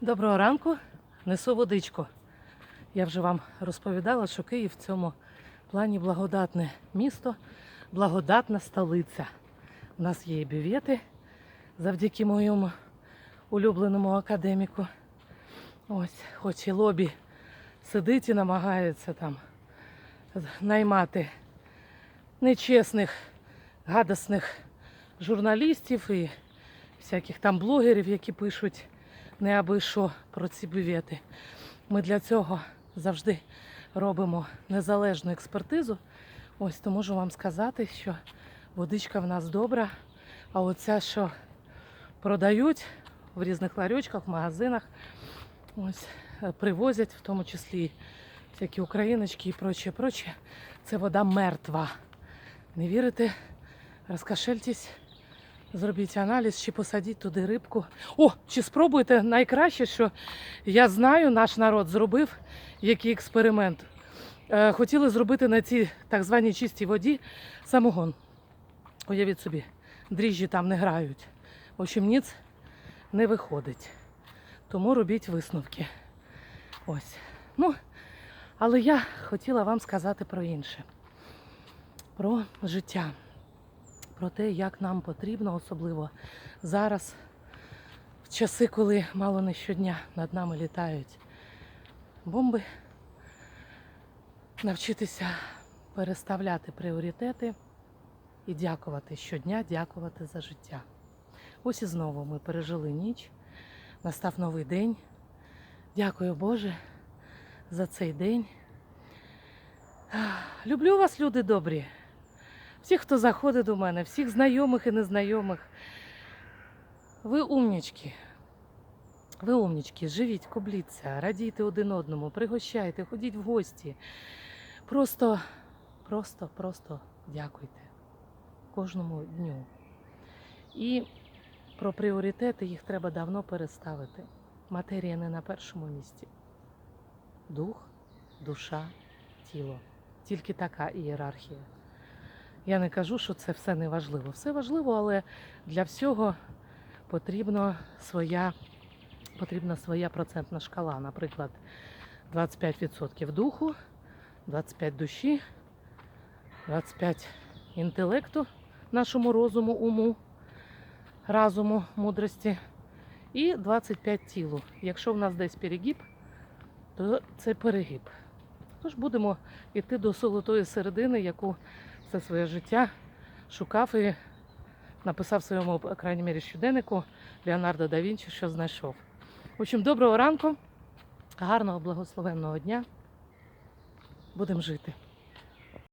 Доброго ранку, несу водичку. Я вже вам розповідала, що Київ в цьому плані благодатне місто, благодатна столиця. У нас є і бювети завдяки моєму улюбленому академіку. Ось, хоч і лобі сидить і намагається там наймати нечесних, гадосних журналістів і всяких там блогерів, які пишуть не аби що про ці бювети. Ми для цього завжди робимо незалежну експертизу. Ось то можу вам сказати, що водичка в нас добра, а оця, що продають в різних ларьочках, в магазинах, ось е, привозять, в тому числі всякі україночки і прочее, прочее. Це вода мертва. Не вірите? Розкашельтесь. Зробіть аналіз, чи посадіть туди рибку. О, чи спробуйте найкраще, що я знаю, наш народ зробив який експеримент. Е, хотіли зробити на цій так званій чистій воді самогон. Уявіть собі, дріжджі там не грають. В общем, ніц не виходить. Тому робіть висновки. Ось. Ну, але я хотіла вам сказати про інше. Про життя про те, як нам потрібно, особливо зараз, в часи, коли мало не щодня над нами літають бомби, навчитися переставляти пріоритети і дякувати щодня, дякувати за життя. Ось і знову ми пережили ніч, настав новий день. Дякую Боже за цей день. Люблю вас, люди добрі всіх, хто заходить до мене, всіх знайомих і незнайомих. Ви умнічки. Ви умнічки, живіть, кубліться, радійте один одному, пригощайте, ходіть в гості. Просто, просто, просто дякуйте кожному дню. І про пріоритети їх треба давно переставити. Матерія не на першому місці. Дух, душа, тіло. Тільки така ієрархія. Я не кажу, що це все не важливо. Все важливо, але для всього потрібно своя, потрібна своя процентна шкала. Наприклад, 25% духу, 25 душі, 25 інтелекту, нашому розуму, уму, разуму, мудрості і 25 тілу. Якщо в нас десь перегиб, то це перегиб. Тож будемо йти до золотої середини, яку все своє життя шукав і написав своєму, крайній мірі, щоденнику Леонардо да Вінчі, що знайшов. В общем, доброго ранку, гарного благословенного дня. Будемо жити.